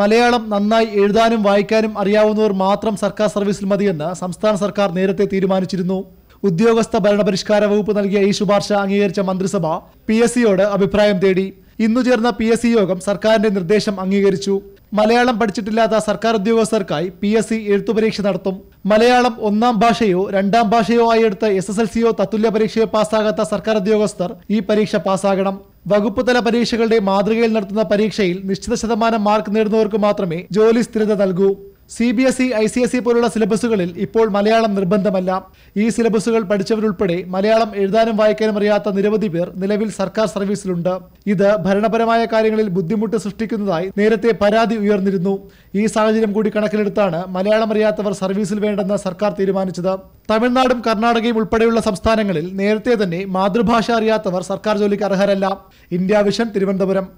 മലയാളം നന്നായി എഴുതാനും വായിക്കാനും അറിയാവുന്നവർ മാത്രം സർക്കാർ സർവീസിൽ മതിയെന്ന് സംസ്ഥാന സർക്കാർ നേരത്തെ തീരുമാനിച്ചിരുന്നു. ഉദ്യോഗസ്ഥ ഭരണപരിഷ്കാര വകുപ്പ് നൽകിയ ഈ ശുപാർശ അംഗീകരിച്ച മന്ത്രിസഭ പി എസ് സിയോട് അഭിപ്രായം തേടി. ഇന്നു ചേർന്ന പി എസ് സി യോഗം സർക്കാരിന്റെ നിർദ്ദേശം അംഗീകരിച്ചു. മലയാളം പഠിച്ചിട്ടില്ലാത്ത സർക്കാർ ഉദ്യോഗസ്ഥർക്കായി പി എസ് സി എഴുത്തുപരീക്ഷ നടത്തും. മലയാളം ഒന്നാം ഭാഷയോ രണ്ടാം ഭാഷയോ ആയി എടുത്ത് എസ് എസ് എൽ സിയോ തത്തുല്യ പരീക്ഷയോ പാസ്സാകാത്ത സർക്കാർ ഉദ്യോഗസ്ഥർ ഈ പരീക്ഷ പാസ്സാകണം. വകുപ്പ് തല പരീക്ഷകളുടെ മാതൃകയിൽ നടത്തുന്ന പരീക്ഷയിൽ നിശ്ചിത ശതമാനം മാർക്ക് നേടുന്നവർക്ക് മാത്രമേ ജോലി സ്ഥിരത നൽകൂ. C B S E I C S E പോലുള്ള സിലബസുകളിൽ ഇപ്പോൾ മലയാളം നിർബന്ധമല്ല. ഈ സിലബസുകൾ പഠിച്ചവരുൾപ്പെടെ മലയാളം എഴുതാനും വായിക്കാനും അറിയാത്ത നിരവധി പേർ നിലവിൽ സർക്കാർ സർവീസിലുണ്ട്. ഇത് ഭരണപരമായ കാര്യങ്ങളിൽ ബുദ്ധിമുട്ട് സൃഷ്ടിക്കുന്നതായി നേരത്തെ പരാതി ഉയർന്നിരുന്നു. ഈ സാഹചര്യം കൂടി കണക്കിലെടുത്താണ് മലയാളം അറിയാത്തവർ സർവീസിൽ വേണ്ടെന്ന് സർക്കാർ തീരുമാനിച്ചത്. തമിഴ്നാടും കർണാടകയും ഉൾപ്പെടെയുള്ള സംസ്ഥാനങ്ങളിൽ നേരത്തെ തന്നെ മാതൃഭാഷ അറിയാത്തവർ സർക്കാർ ജോലിക്ക് അർഹരല്ല. India vision Thiruvananthapuram.